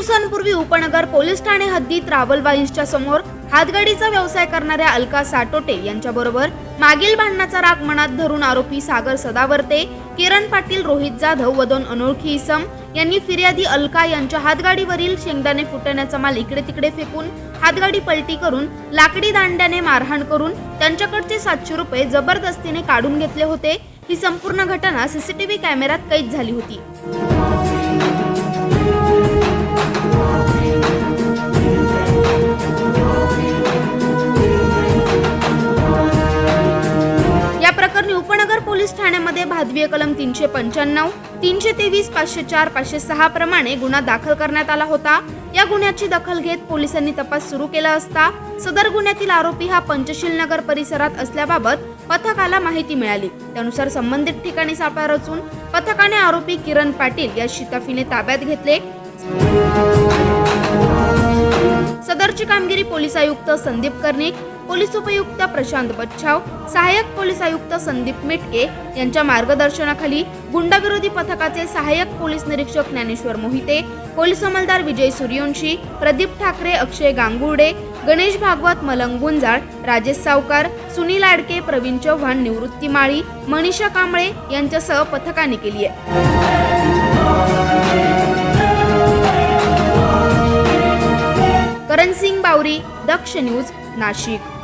दिवसांपूर्वी उपनगर पोलीस ठाणे हद्दीत रावलबाईंच्या समोर हातगाडीचा व्यवसाय करणाऱ्या अलका साटोटे यांच्याबरोबर मागील भांडणाचा राग मनात धरून आरोपी सागर सदावर्ते किरण पाटील रोहित जाधव व दोन अनोळखी इसम यांनी फिर्यादी अलका यांच्या हातगाडीवरील शेंगदाणे फुटण्याचा माल इकडे तिकडे फेकून हातगाडी पलटी करून लाकडी दांड्याने मारहाण करून त्यांच्याकडचे सातशे रुपये जबरदस्तीने काढून घेतले होते. ही संपूर्ण घटना सीसीटीव्ही कॅमेऱ्यात कैद झाली होती. पोलीस ठाण्यामध्ये भादवीय कलम तीनशे पंच्याण्णव तीनशे तेवीस पाचशे चार पाचशे सहा प्रमाणे गुन्हा दाखल करण्यात आला होता. या गुन्ह्याची दखल घेत पोलिसांनी तपास सुरू केला असता सदर गुन्ह्यातील आरोपी हा पंचशील नगर परिसरात असल्याबाबत पथकाला माहिती मिळाली. त्यानुसार संबंधित ठिकाणी सापळा रचून पथकाने आरोपी किरण पाटील या शिताफीने ताब्यात घेतले. सदरची कामगिरी पोलीस आयुक्त संदीप कर्णिक पोलीस उपयुक्त प्रशांत बच्छाव सहाय्यक पोलीस आयुक्त संदीप मेटके यांच्या मार्गदर्शनाखाली गुंडाविरोधी पथकाचे सहाय्यक पोलीस निरीक्षक ज्ञानेश्वर मोहिते पोलीस अंमलदार विजय सूर्यवंशी प्रदीप ठाकरे अक्षय गांगुर्डे गणेश भागवत मलंग गुंजाळ राजेश सावकार सुनील आडके प्रवीण चव्हाण निवृत्ती माळी मनीषा कांबळे यांच्यासह पथकाने केली आहे. करण सिंग बावरी दक्ष न्यूज नाशिक.